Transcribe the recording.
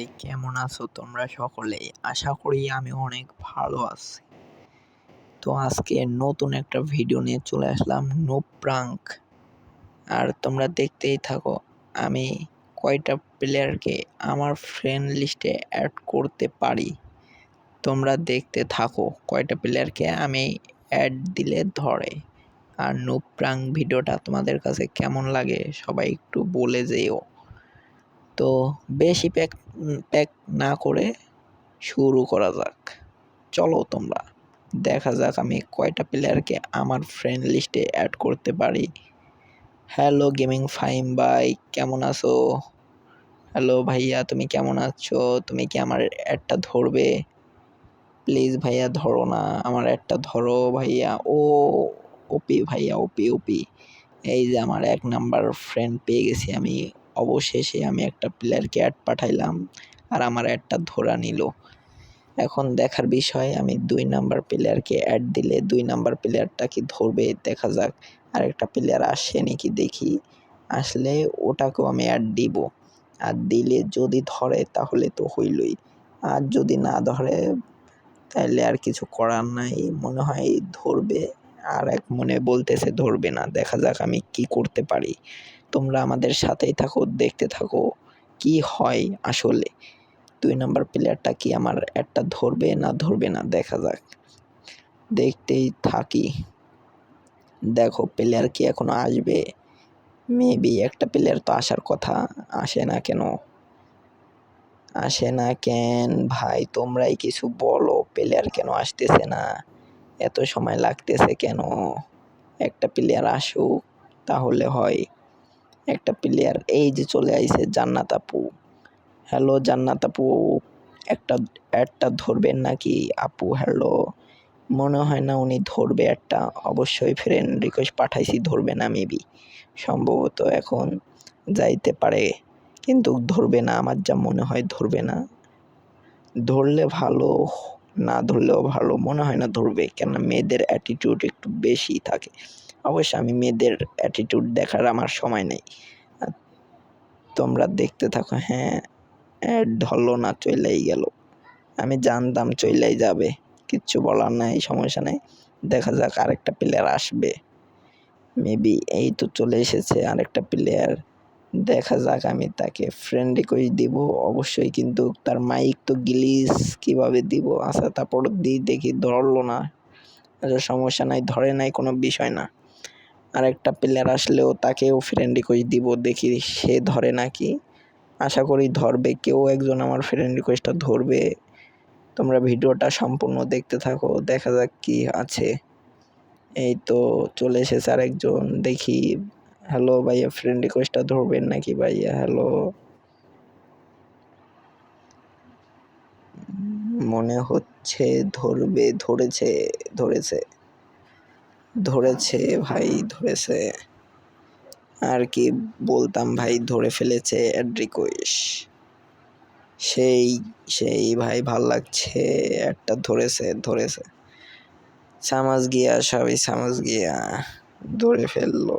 এই কেমন আছো তোমরা সকলে আশা করি আমি অনেক ভালো আছি। তো আজকে নতুন একটা ভিডিও নিয়ে চলে আসলাম নো প্রাঙ্ক আর তোমরা দেখতেই থাকো, আমি কয়টা প্লেয়ারকে আমার ফ্রেন্ড লিস্টে অ্যাড করতে পারি? তোমরা দেখতে থাকো, কয়টা প্লেয়ারকে আমি অ্যাড দিলে ধরে। আর নো প্রাঙ্ক ভিডিওটা তোমাদের কাছে কেমন লাগে, সবাই একটু বলে যেও তো বেশি প্যাক প্যাক না করে শুরু করা যাক। চলো তোমরা, দেখা যাক আমি কয়টা প্লেয়ারকে আমার ফ্রেন্ড লিস্টে অ্যাড করতে পারি। হ্যালো গেমিং ফাইম ভাই কেমন আছো? হ্যালো ভাইয়া, তুমি কেমন আছো? তুমি কি আমার অ্যাডটা ধরবে? প্লিজ ভাইয়া ধরো না, আমার অ্যাডটা ধরো ভাইয়া। ও, ওপি ভাইয়া, ওপি ওপি। এই যে আমার এক নাম্বার ফ্রেন্ড পেয়ে গেছি আমি। অবশেষে আমি একটা প্লেয়ারকে অ্যাড পাঠাইলাম আর আমার অ্যাডটা ধরা নিল। এখন দেখার বিষয়, আমি দুই নাম্বার প্লেয়ারকে অ্যাড দিলে দুই নাম্বার প্লেয়ারটা কি ধরবে দেখা যাক। আর একটা প্লেয়ার আসে নাকি দেখি। আসলে ওটাকেও আমি অ্যাড দিব। আর দিলে যদি ধরে তাহলে তো হইলই। আর যদি না ধরে তাহলে আর কিছু করার নাই। মনে হয় ধরবে। আর এক মনে বলতেছে ধরবে না। দেখা যাক আমি কি করতে পারি। তোমরা আমাদের সাথেই থাকো, দেখতে থাকো কি হয় আসলে। দুই নম্বর প্লেয়ারটা কি আমার একটা ধরবে না ধরবে না, দেখা যাক। দেখতেই থাকি। দেখো প্লেয়ার কি এখনও আসবে? মেবি একটা প্লেয়ার তো আসার কথা, আসে না কেন? আসে না কেন? ভাই, তোমরাই কিছু বলো প্লেয়ার কেন আসতেছে না? এত সময় লাগতেছে কেন? একটা প্লেয়ার আসুক, তাহলে হয়। একটা প্লেয়ার এই যে চলে আইছে জান্নাত আপু। হ্যালো জান্নাত আপু। একটা অ্যাডটা ধরবেন নাকি? আপু হ্যালো মনে হয় না উনি ধরবে একটা। অবশ্যই ফ্রেন্ড রিকোয়েস্ট পাঠাইছি, ধরবে না মেবি সম্ভবত এখন যাইতে পারে। কিন্তু ধরবে না, আমার যা মনে হয় ধরবে না। ধরলে ভালো না ধরলেও ভালো। মনে হয় না ধরবে কেন মেয়েদের অ্যাটিটিউড একটু বেশি থাকে। অবশ্য আমি মেয়েদের অ্যাটিটিউড দেখার আমার সময় নেই। তোমরা দেখতে থাকো হ্যাঁ ধরলো না চইলাই গেল। আমি জানতাম চইলাই যাবে। কিচ্ছু বলার নাই, সমস্যা নেই। দেখা যাক আরেকটা প্লেয়ার আসবে। মেবি এই তো চলে এসেছে আরেকটা প্লেয়ার দেখা যাক, আমি তাকে ফ্রেন্ড রিকোয়েস্ট দিব। অবশ্যই কিন্তু তার মাইক তো গিলিস, কীভাবে দিব? আচ্ছা তারপর দিই, দেখি ধরলো না। আচ্ছা সমস্যা নাই, ধরে নাই, কোনো বিষয় না। আরেকটা প্লেয়ার আসলেও তাকেও ফ্রেন্ড রিকোয়েস্ট দিব, দেখি সে ধরে নাকি। আশা করি ধরবে, কেউ একজন আমার ফ্রেন্ড রিকোয়েস্টটা ধরবে। তোমরা ভিডিওটা সম্পূর্ণ দেখতে থাকো, দেখা যাক কি আছে। এই তো চলে এসেছে আরেকজন, দেখি হ্যালো ভাইয়া ফ্রেন্ড রিকোয়েস্টটা ধরবেন নাকি ভাইয়া? হ্যালো? মনে হচ্ছে ধরবে, ধরেছে ধরেছে। ধরেছে ভাই, ধরেছে। আর কি বলতাম ভাই, ধরে ফেলেছে অ্যাড রিকোয়েস্ট সেই সেই ভাই ভালো লাগছে, একটা ধরেছে ধরেছে। সামাজ গিয়া, সবই সামাজ গিয়া ধরে ফেলল।